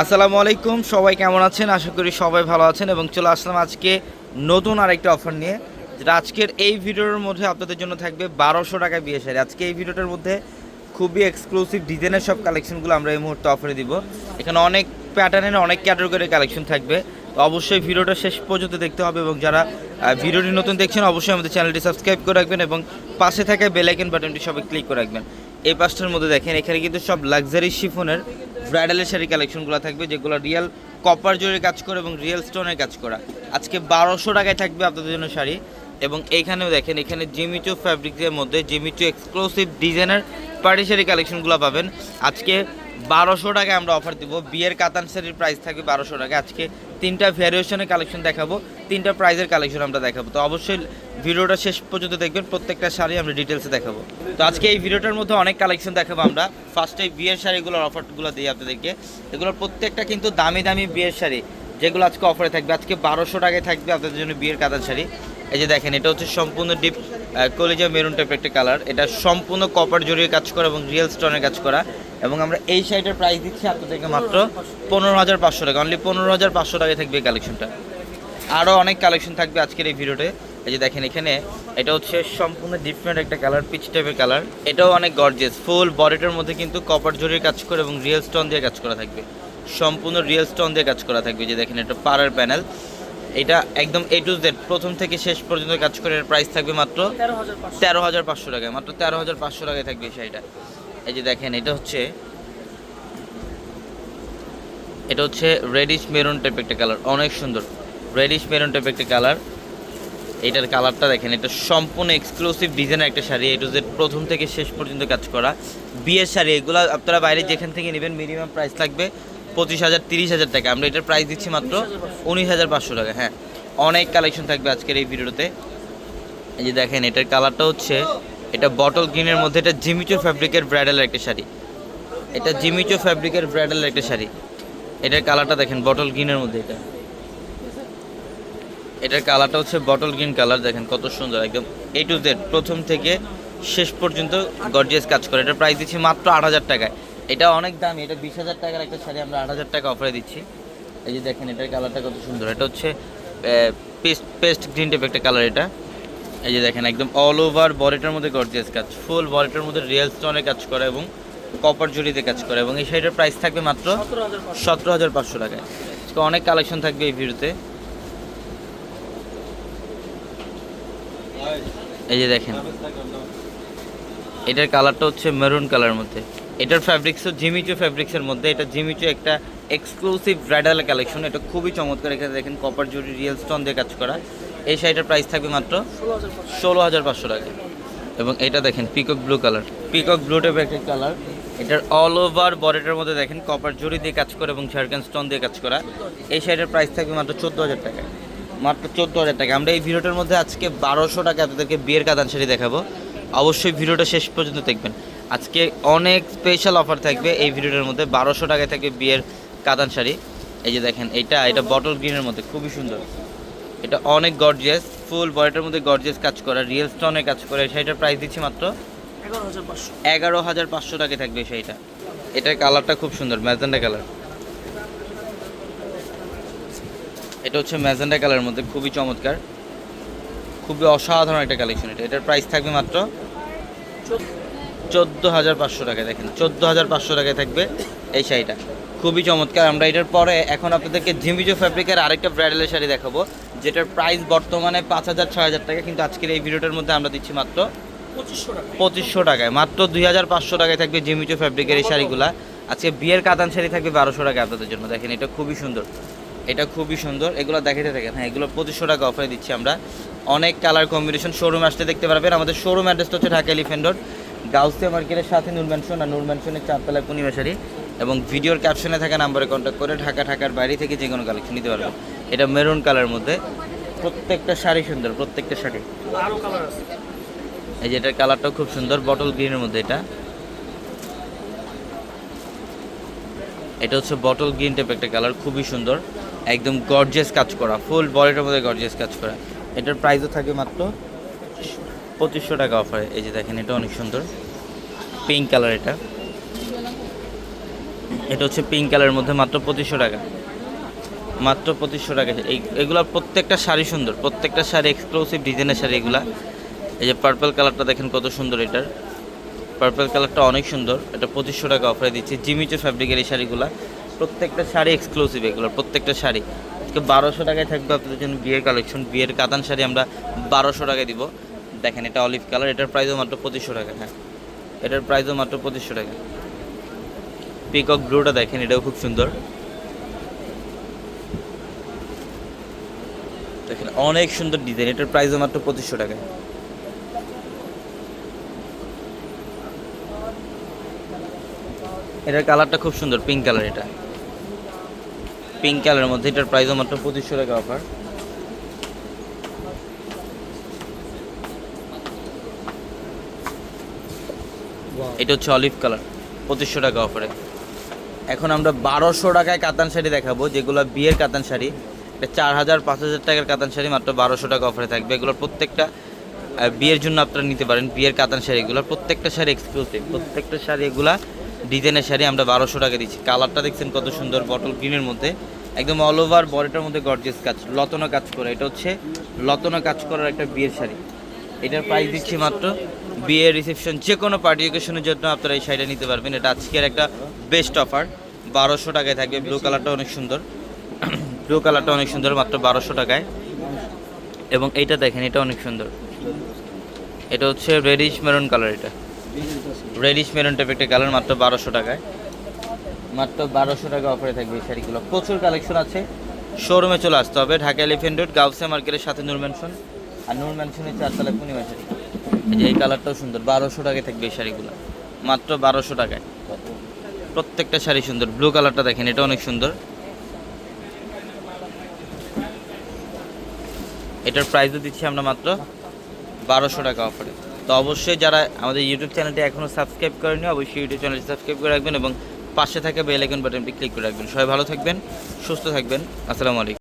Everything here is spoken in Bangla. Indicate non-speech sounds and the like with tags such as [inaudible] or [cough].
আসসালামু আলাইকুম, সবাই কেমন আছেন? আশা করি সবাই ভালো আছেন এবং চলে আসলাম আজকে নতুন আরেকটা অফার নিয়ে। যেটা আজকের এই ভিডিওর মধ্যে আপনাদের জন্য থাকবে বারোশো টাকা বিয়ে শাড়ি। আজকে এই ভিডিওটার মধ্যে খুবই এক্সক্লুসিভ ডিজাইনের সব কালেকশনগুলো আমরা এই মুহূর্তে অফারে দিব। এখানে অনেক প্যাটার্নের অনেক ক্যাটাগরির কালেকশন থাকবে। তো অবশ্যই ভিডিওটা শেষ পর্যন্ত দেখতে হবে এবং যারা ভিডিওটি নতুন দেখছেন, অবশ্যই আমাদের চ্যানেলটি সাবস্ক্রাইব করে রাখবেন এবং পাশে থাকা বেল আইকন বাটনটি সবাই ক্লিক করে রাখবেন। এই পাঁচটার মধ্যে দেখেন, এখানে কিন্তু সব লাক্সারি শিফনের ব্রাইডালের শাড়ি কালেকশনগুলো থাকবে, যেগুলো রিয়েল কপার জোরে কাজ করে এবং রিয়েল স্টোনের কাজ করা। আজকে বারোশো টাকায় থাকবে আপনাদের জন্য শাড়ি এবং এখানেও দেখেন, এখানে জিমিচু ফ্যাব্রিক্সের মধ্যে Jimmy Choo exclusive designer party sari কালেকশনগুলো পাবেন। আজকে বারোশো টাকায় আমরা অফার দিব। বিয়ের কাতান শাড়ির প্রাইস থাকবে বারোশো টাকা আজকে তিনটা ভ্যারিয়েশনের কালেকশন দেখাবো। তিনটা প্রাইজের কালেকশন আমরা দেখাবো। তো অবশ্যই ভিডিওটা শেষ পর্যন্ত দেখবেন। প্রত্যেকটা শাড়ি আমরা ডিটেলসে দেখাবো। তো আজকে এই ভিডিওটার মধ্যে অনেক কালেকশন দেখাবো আমরা। ফার্স্টে বিয়ের শাড়িগুলোর অফারগুলো দিই আপনাদেরকে। এগুলোর প্রত্যেকটা কিন্তু দামি দামি বিয়ের শাড়ি যেগুলো আজকে অফারে থাকবে। আজকে বারোশো টাকায় থাকবে আপনাদের জন্য বিয়ের কাতান শাড়ি। এই যে দেখেন, এটা হচ্ছে সম্পূর্ণ ডিপ কলিজা মেরুন টাইপের একটা কালার এটা সম্পূর্ণ কপার জড়িয়ে কাজ করা এবং রিয়েল স্টোনের কাজ করা। এবং আমরা এই শাড়িটার প্রাইস দিচ্ছি আপনাদেরকে মাত্র পনেরো হাজার পাঁচশো টাকা। অনলি পনেরো হাজার পাঁচশো টাকায় থাকবে এই কালেকশনটা আরও অনেক কালেকশন থাকবে আজকের এই ভিডিওতে এই যে দেখেন এখানে, এটা হচ্ছে সম্পূর্ণ ডিফারেন্ট একটা কালার পিচ টাইপের কালার এটাও অনেক গর্জিয়াস ফুল বডিটার মধ্যে কিন্তু কপার জড়িয়ে কাজ করে এবং রিয়েল স্টোন দিয়ে কাজ করা থাকবে। সম্পূর্ণ রিয়েল স্টোন দিয়ে কাজ করা থাকবে। যে দেখেন, এটা পাড়ার প্যানেল এটা একদম এ টু জেড প্রথম থেকে শেষ পর্যন্ত কাজ করে প্রাইস থাকবে মাত্র তেরো হাজার পাঁচশো। টাকায় মাত্র তেরো হাজার পাঁচশো টাকায় থাকবে শাড়িটা। এই যে দেখেন এটা হচ্ছে এটা হচ্ছে রেডিশ মেরুন টাইপ একটা কালার অনেক সুন্দর। রেডিশ মেরুন টাইপ একটা কালার এটার কালারটা দেখেন এটা সম্পূর্ণ এক্সক্লুসিভ ডিজাইনের একটা শাড়ি এ টু জেড প্রথম থেকে শেষ পর্যন্ত কাজ করা। বিয়ের শাড়ি এগুলো আপনারা বাইরে যেখান থেকে নেবেন মিনিমাম প্রাইস লাগবে পঁচিশ হাজার, তিরিশ হাজার টাকা। আমরা এটার প্রাইস দিচ্ছি মাত্র উনিশ হাজার পাঁচশো টাকা। হ্যাঁ অনেক কালেকশন থাকবে আজকের এই ভিডিওতে। এই যে দেখেন, এটার কালারটা হচ্ছে, এটা বটল গ্রিনের মধ্যে, এটা জিমিচো ফ্যাব্রিকের ব্রাইডালের একটা শাড়ি। এটা জিমিচো ফ্যাব্রিকের ব্রাইডালের একটা শাড়ি। এটার কালারটা দেখেন বটল গ্রিনের মধ্যে এটা। এটার কালারটা হচ্ছে বটল গ্রিন কালার দেখেন কত সুন্দর, একদম এ টু জেড প্রথম থেকে শেষ পর্যন্ত গর্জিয়াস কাজ করে। এটার প্রাইস দিচ্ছি মাত্র আট হাজার টাকায়। এটা অনেক দামি, এটা বিশ হাজার টাকার একটা শাড়ি, আমরা আট হাজার টাকা অফারে দিচ্ছি। এই যে দেখেন, এটার কালারটা কত সুন্দর। এটা হচ্ছে পেস্ট পেস্ট গ্রিন টাইপ একটা কালার এটা। এই যে দেখেন, একদম অল ওভার বডিটার মধ্যে গর্জিয়াস কাজ। ফুল বডিটার মধ্যে রিয়েল স্টোনের কাজ করা এবং কপার জড়িতে কাজ করে। এবং এই শাড়িটার প্রাইস থাকবে মাত্র সতেরো হাজার পাঁচশো টাকায়। আজকে অনেক কালেকশন থাকবে এই ভিডিওতে। এই যে দেখেন, এটার কালারটা হচ্ছে মেরুন কালার মধ্যে। এটার ফ্যাব্রিক্সও জিমিচো ফ্যাব্রিক্সের মধ্যে, এটা জিমিচু একটা এক্সক্লুসিভ ব্রাইডাল কালেকশন এটা খুবই চমৎকার, এখানে দেখেন কপার জুড়ি রিয়েল স্টোন দিয়ে কাজ করা। এই শাড়িটার প্রাইস থাকবে মাত্র ষোলো হাজার পাঁচশো টাকা। এবং এটা দেখেন peacock blue colour peacock blue টাইপের একটা কালার এটার অল ওভার বডিটার মধ্যে দেখেন কপার জুড়ি দিয়ে কাজ করা এবং ঝাড়খান স্টোন দিয়ে কাজ করা। এই শাড়িটার প্রাইস থাকবে মাত্র চোদ্দ হাজার টাকা। মাত্র চোদ্দ হাজার টাকা। আমরা এই ভিডিওটার মধ্যে আজকে বারোশো টাকা আপনাদেরকে বিয়ের কাদান শাড়ি দেখাবো। অবশ্যই ভিডিওটা শেষ পর্যন্ত দেখবেন। আজকে অনেক স্পেশাল অফার থাকবে এই ভিডিওটার মধ্যে। বারোশো টাকায় থাকবে বিয়ের কাতান শাড়ি। এই যে দেখেন এটা এটা বটল গ্রিনের মধ্যে খুবই সুন্দর। এটা অনেক গর্জিয়াস ফুল বডিটার মধ্যে গর্জিয়াস কাজ করা রিয়েল স্টোনের কাজ করে। শাড়িটার প্রাইস দিচ্ছি মাত্র এগারো হাজার পাঁচশো। টাকা থাকবে শাড়িটা। এটার কালারটা খুব সুন্দর ম্যাজেন্ডা কালার এটা হচ্ছে ম্যাজেন্ডা কালারের মধ্যে খুবই চমৎকার। খুবই অসাধারণ একটা কালেকশন এটা। এটার প্রাইস থাকবে মাত্র চোদ্দ হাজার পাঁচশো টাকায় দেখেন চোদ্দ হাজার পাঁচশো টাকায় থাকবে এই শাড়িটা। খুবই চমৎকার আমরা এটার পরে এখন আপনাদেরকে ঝিমিজো ফ্যাব্রিকের আরেকটা ব্রাইডালের শাড়ি দেখাবো যেটার প্রাইস বর্তমানে পাঁচ হাজার ছয় হাজার টাকা কিন্তু আজকের এই ভিডিওটার মধ্যে আমরা দিচ্ছি মাত্র পঁচিশশো টাকা পঁচিশশো টাকায় মাত্র দুই হাজার পাঁচশো টাকায় থাকবে জিমিচো ফ্যাব্রিকের এই শাড়িগুলা। আজকে বিয়ের কাতান শাড়ি থাকবে বারোশো টাকা আপনাদের জন্য দেখেন এটা খুবই সুন্দর। এটা খুবই সুন্দর এগুলো দেখাতে থাকেন হ্যাঁ এগুলো পঁচিশশো টাকা অফারে দিচ্ছি আমরা। অনেক কালার কম্বিনেশন শোরুম আসতে দেখতে পারবেন। আমাদের শোরুম অ্যাড্রেসটা হচ্ছে ঢাকা এলিফেন্ট রোড গাউসিয়া মার্কেটের সাথে নূর ম্যানশন আর নূর ম্যানশনের চারতলায় পূর্ণিমা শাড়ি এবং ভিডিওর ক্যাপশনে থাকা নাম্বারে কন্ট্যাক্ট করে ঢাকা ঢাকার বাইরে থেকে যে কোনো কালেকশন নিতে পারবেন। এটা মেরুন কালার মধ্যে। প্রত্যেকটা শাড়ি সুন্দর প্রত্যেকটা শাড়ি। এই যে এটার কালারটাও খুব সুন্দর বটল গ্রিনের মধ্যে এটা। এটা হচ্ছে বটল গ্রিন টাইপ একটা কালার খুবই সুন্দর। একদম গর্জিয়াস কাজ করা ফুল বডিটার মধ্যে গর্জিয়াস কাজ করা। এটার প্রাইসও থাকে মাত্র পঁচিশশো টাকা অফারে এই যে দেখেন, এটা অনেক সুন্দর। পিঙ্ক কালার এটা। এটা হচ্ছে পিঙ্ক কালারের মধ্যে মাত্র পঁচিশশো টাকা। মাত্র পঁচিশশো টাকা। এই, এগুলোর প্রত্যেকটা শাড়ি সুন্দর। প্রত্যেকটা শাড়ি এক্সক্লুসিভ ডিজাইনের শাড়ি এগুলা। এই যে পার্পল কালারটা দেখেন কত সুন্দর এটার। পার্পল কালারটা অনেক সুন্দর। এটা পঁচিশশো টাকা অফারে দিচ্ছে। জিমিচো ফ্যাব্রিকের এই শাড়িগুলো। প্রত্যেকটা শাড়ি এক্সক্লুসিভ এগুলো প্রত্যেকটা শাড়ি। আজকে বারোশো টাকায় থাকবে আপনাদের জন্য বিয়ের কালেকশন বিয়ের কাতান শাড়ি আমরা বারোশো টাকায় দিব। দেখেন, এটা অলিভ কালার এটার প্রাইসও মাত্র পঁচিশশো টাকা হ্যাঁ। এটার প্রাইসও মাত্র পঁচিশশো টাকা। পিকক ব্লুটা দেখেন, এটাও খুব সুন্দর। দেখেন, অনেক সুন্দর ডিজাইন এটার প্রাইসও মাত্র পঁচিশশো টাকা। এটার কালারটা খুব সুন্দর পিঙ্ক কালার এটা। পিঙ্ক কালারের মধ্যে এটার প্রাইসও মাত্র পঁচিশশো টাকা অফার এটা হচ্ছে অলিভ কালার পঁচিশশো টাকা অফারে এখন আমরা বারোশো টাকায় কাতান শাড়ি দেখাবো যেগুলো বিয়ের কাতান শাড়ি। এটা চার হাজার পাঁচ হাজার টাকার কাতান শাড়ি মাত্র বারোশো টাকা অফারে থাকবে। এগুলোর প্রত্যেকটা বিয়ের জন্য আপনারা নিতে পারেন বিয়ের কাতান শাড়ি। শাড়িগুলো প্রত্যেকটা শাড়ি এক্সক্লুসিভ প্রত্যেকটা শাড়ি এগুলা ডিজাইনের শাড়ি আমরা বারোশো টাকা দিচ্ছি। কালারটা দেখছেন কত সুন্দর বটল গ্রিনের মধ্যে। একদম অল ওভার বডিটার মধ্যে গর্জিয়াস কাজ, লতনা কাজ করা। এটা হচ্ছে লতনা কাজ করার একটা বিয়ের শাড়ি। এটার প্রাইস দিচ্ছি মাত্র। বিয়ের রিসেপশন যে কোনো পার্টি অকেশনের জন্য আপনারা এই শাড়িটা নিতে পারবেন। এটা আজকের একটা বেস্ট অফার বারোশো টাকায় থাকবে। ব্লু কালারটা অনেক সুন্দর। [clears throat] ব্লু কালারটা অনেক সুন্দর, মাত্র বারোশো টাকায়। এবং এইটা দেখেন, এটা অনেক সুন্দর। এটা হচ্ছে রেডিশ মেরুন কালার এটা। রেডিশ মেরুন টাইপের একটা কালার মাত্র বারোশো টাকায়। মাত্র বারোশো টাকা অফারে থাকবে এই শাড়িগুলো। প্রচুর কালেকশন আছে। শোরুমে চলে আসতে হবে। ঢাকা এলিফেন্ট রোড গাউসে মার্কেটের সাথে নূর ম্যানশন আর নূর ম্যানশনের চারতলা পূর্ণিমা শাড়ি। এই যে এই কালারটাও সুন্দর। বারোশো টাকায় থাকবে এই শাড়িগুলো। মাত্র বারোশো টাকায়। প্রত্যেকটা শাড়ি সুন্দর। ব্লু কালারটা দেখেন, এটা অনেক সুন্দর। এটার প্রাইসও দিচ্ছি আমরা মাত্র বারোশো টাকা অফারে তো অবশ্যই যারা আমাদের ইউটিউব চ্যানেলটি এখনও সাবস্ক্রাইব করেনি অবশ্যই ইউটিউব চ্যানেলটি সাবস্ক্রাইব করে রাখবেন এবং পাশে থাকা বেল আইকন বাটনটি ক্লিক করে রাখবেন। সবাই ভালো থাকবেন, সুস্থ থাকবেন। আসসালামু আলাইকুম।